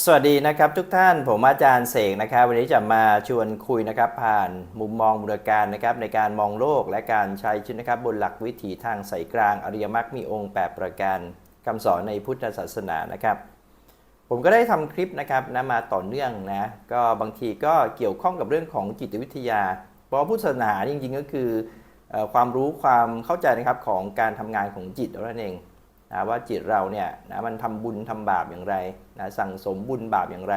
สวัสดีนะครับทุกท่านผมอาจารย์เสกนะครับ วันนี้จะมาชวนคุยนะครับ ผ่านมุมมองบูรการนะครับ ในการมองโลกและการใช้ชีวิตนะครับ บนหลักวิถีทางสายกลางอริยมรรคมีองค์ 8 ประการคำสอนในพุทธศาสนานะครับ ผมก็ได้ทำคลิปนะครับนะมาต่อเนื่องนะก็บางทีก็เกี่ยวข้องกับเรื่องของจิตวิทยา เพราะพุทธศาสนาจริงๆก็คือความรู้ความเข้าใจนะครับของการทำงานของจิตนั่นเอง นะว่าจิตเราเนี่ยนะมันทำบุญทำบาปอย่างไรนะสั่งสมบุญบาปอย่างไร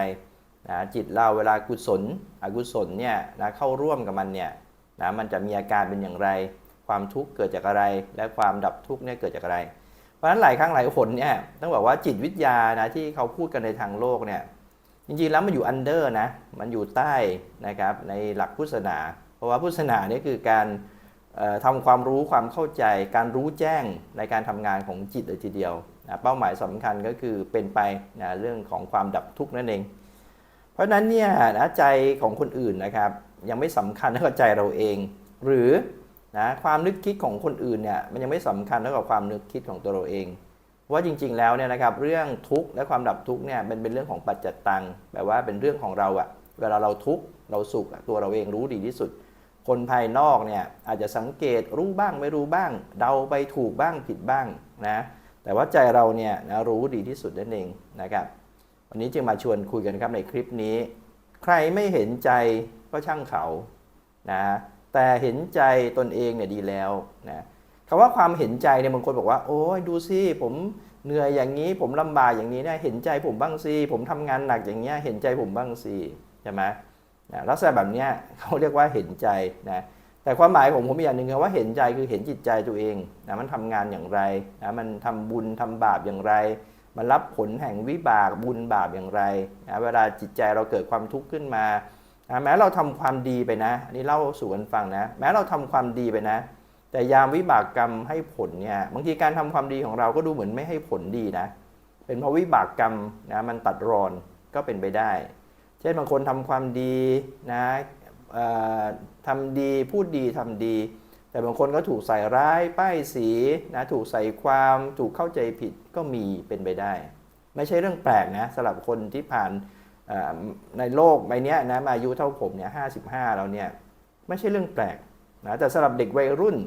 นะจิตเราเวลากุศล อกุศลเนี่ยนะเข้าร่วมกับมันเนี่ยนะมันจะมีอาการเป็นอย่างไร ความทุกข์เกิดจากอะไร และความดับทุกข์เนี่ยเกิดจากอะไร เพราะฉะนั้นหลายครั้งหลายหนเนี่ยต้องบอกว่าจิตวิทยานะที่เขาพูดกันในทางโลกเนี่ยจริงๆแล้วมันอยู่อันเดอร์นะมันอยู่ใต้นะครับในหลักพุทธศาสนา เพราะว่าพุทธศาสนาเนี่ยคือการ ทำความรู้ความเข้าใจการรู้แจ้งในการทำงานของจิตเลยทีเดียวนะเป้าหมายสำคัญก็คือเป็นไปนะเรื่องของความดับทุกข์นั่นเอง เพราะฉะนั้นเนี่ยนะใจของคนอื่นนะครับ ยังไม่สำคัญเท่ากับใจเราเอง หรือนะความนึกคิดของคนอื่นเนี่ยมันยังไม่สำคัญเท่ากับความนึกคิดของตัวเราเองว่าจริงๆแล้วเนี่ยนะครับเรื่องทุกข์และความดับทุกข์เนี่ยมันเป็นเรื่องของปัจจัตตังแปลว่าเป็นเรื่องของเราอะเวลาเราทุกข์เราสุขตัวเราเองรู้ดีที่สุด คนภายนอกเนี่ยอาจจะสังเกตรู้บ้างไม่รู้บ้าง เดาไปถูกบ้างผิดบ้างนะแต่ว่าใจเราเนี่ยนะรู้ดีที่สุดนั่นเองนะครับวันนี้จึงมาชวนคุยกันครับในคลิปนี้ ใครไม่เห็นใจก็ช่างเขานะแต่เห็นใจตนเองเนี่ยดีแล้วนะคำว่าความเห็นใจเนี่ยบางคนบอกว่า โอ้ยดูสิผมเหนื่อยอย่างนี้ ผมลำบากอย่างนี้เนี่ยเห็นใจผมบ้างสิผมทำงานหนักอย่างเงี้ยเห็นใจผมบ้างสิใช่ไหม นะลักษณะแบบนี้เขาเรียกว่าเห็นใจนะแต่ความหมายผมผมมีอย่างหนึ่งคือว่าเห็นใจคือเห็นจิตใจตัวเองนะมันทำงานอย่างไรนะมันทำบุญทำบาปอย่างไร มันรับผลแห่งวิบากบุญบาปอย่างไรนะเวลาจิตใจเราเกิดความทุกข์ขึ้นมานะแม้เราทำความดีไปนะอันนี้เล่าสู่กันฟังนะ แม้เราทำความดีไปนะ แต่ยามวิบากกรรมให้ผลเนี่ยบางทีการทำความดีของเราก็ดูเหมือนไม่ให้ผลดีนะ เป็นเพราะวิบากกรรมนะมันตัดรอนก็เป็นไปได้ ช่นบางคนทำความดีนะทำดีพูดดีทำดี แต่บางคนก็ถูกใส่ร้ายป้ายสีนะถูกใส่ความถูกเข้าใจผิดก็มีเป็นไปได้ ไม่ใช่เรื่องแปลกนะสำหรับคนที่ผ่านในโลกใบนี้นะมาอายุเท่าผมเนี่ยห้าสิบห้าแล้วเนี่ยไม่ใช่เรื่องแปลกนะแต่สำหรับเด็กวัยรุ่น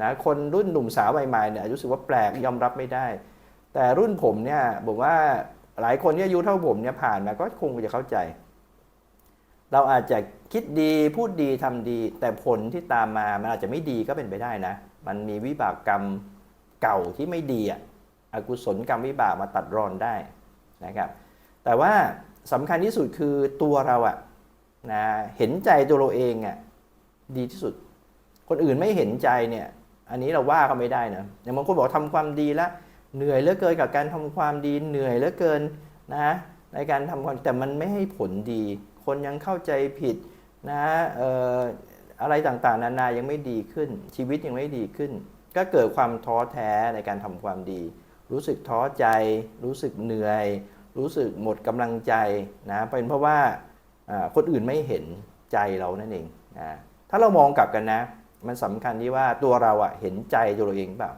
นะคนรุ่นหนุ่มสาวใหม่ๆเนี่ยรู้สึกว่าแปลกยอมรับไม่ได้ แต่รุ่นผมเนี่ยผมว่าหลายคนที่อายุเท่าผมเนี่ยผ่านมาก็คงจะเข้าใจ เราอาจจะคิดดีพูดดีทำดี แต่ผลที่ตามมามันอาจจะไม่ดีก็เป็นไปได้นะ มันมีวิบากกรรมเก่าที่ไม่ดีอะอกุศลกรรมวิบากมาตัดรอนได้นะครับ แต่ว่าสำคัญที่สุดคือตัวเราอะนะเห็นใจตัวเราเองอะดีที่สุด คนอื่นไม่เห็นใจเนี่ย อันนี้เราว่าเขาไม่ได้นะอย่างบางคนบอกทำความดีแล้วเหนื่อยเหลือเกินกับการทำความดีเหนื่อยเหลือเกินนะ ในการทำความแต่มันไม่ให้ผลดี คนยังเข้าใจผิดนะอออะไรต่างๆ นานายังไม่ดีขึ้น ชีวิตยังไม่ดีขึ้น ก็เกิดความท้อแท้ในการทำความดี รู้สึกท้อใจ รู้สึกเหนื่อย รู้สึกหมดกำลังใจนะเป็นเพราะว่าอ่าคนอื่นไม่เห็นใจเรานั่นเองนะถ้าเรามองกลับกันนะ มันสำคัญที่ว่าตัวเราอะเห็นใจตัวเราเองเปล่า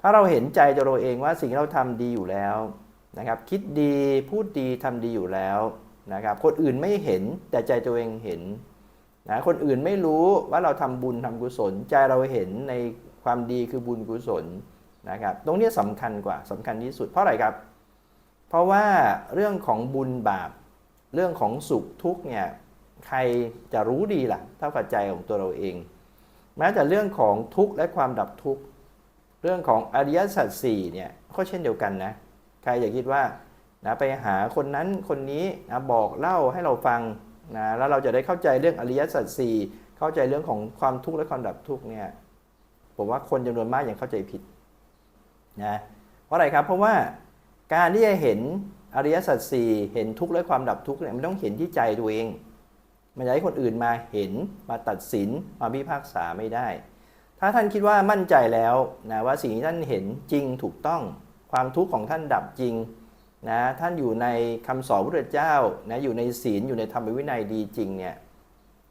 ถ้าเราเห็นใจตัวเราเองว่าสิ่งที่เราทำดีอยู่แล้ว นะครับคิดดีพูดดีทำดีอยู่แล้วนะครับคนอื่นไม่เห็นแต่ใจตัวเองเห็นนะคนอื่นไม่รู้ว่าเราทำบุญทำกุศล ใจเราเห็นในความดีคือบุญกุศลนะครับตรงนี้สำคัญกว่าสำคัญที่สุดเพราะอะไรครับ เพราะว่าเรื่องของบุญบาป เรื่องของสุขทุกเนี่ยใครจะรู้ดีล่ะเท่ากับใจของตัวเราเอง แม้แต่เรื่องของทุกข์และความดับทุกข์ เรื่องของอริยสัจสี่เนี่ยก็เช่นเดียวกันนะ ใครอย่าคิดว่านะไปหาคนนั้นคนนี้นะบอกเล่าให้เราฟังนะแล้วเราจะได้เข้าใจเรื่องอริยสัจสี่เข้าใจเรื่องของความทุกข์และความดับทุกข์เนี่ยผมว่าคนจำนวนมากยังเข้าใจผิดนะเพราะอะไรครับเพราะว่าการที่จะเห็นอริยสัจสี่เห็นทุกข์และความดับทุกข์เนี่ยมันต้องเห็นที่ใจตัวเอง มันจะให้คนอื่นมาเห็นมาตัดสินมาพิพากษาไม่ได้ ถ้าท่านคิดว่ามั่นใจแล้วนะว่าสิ่งที่ท่านเห็นจริงถูกต้อง ความทุกข์ของท่านดับจริงนะท่านอยู่ในคำสอนพระพุทธเจ้านะอยู่ในศีลอยู่ในธรรมวินัยดีจริงเนี่ย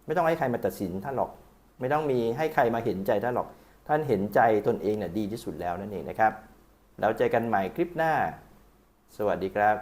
ไม่ต้องให้ใครมาตัดสินท่านหรอก ไม่ต้องมีให้ใครมาเห็นใจท่านหรอก ท่านเห็นใจตนเองเนี่ยดีที่สุดแล้วนั่นเองนะครับ แล้วเจอกันใหม่คลิปหน้า สวัสดีครับ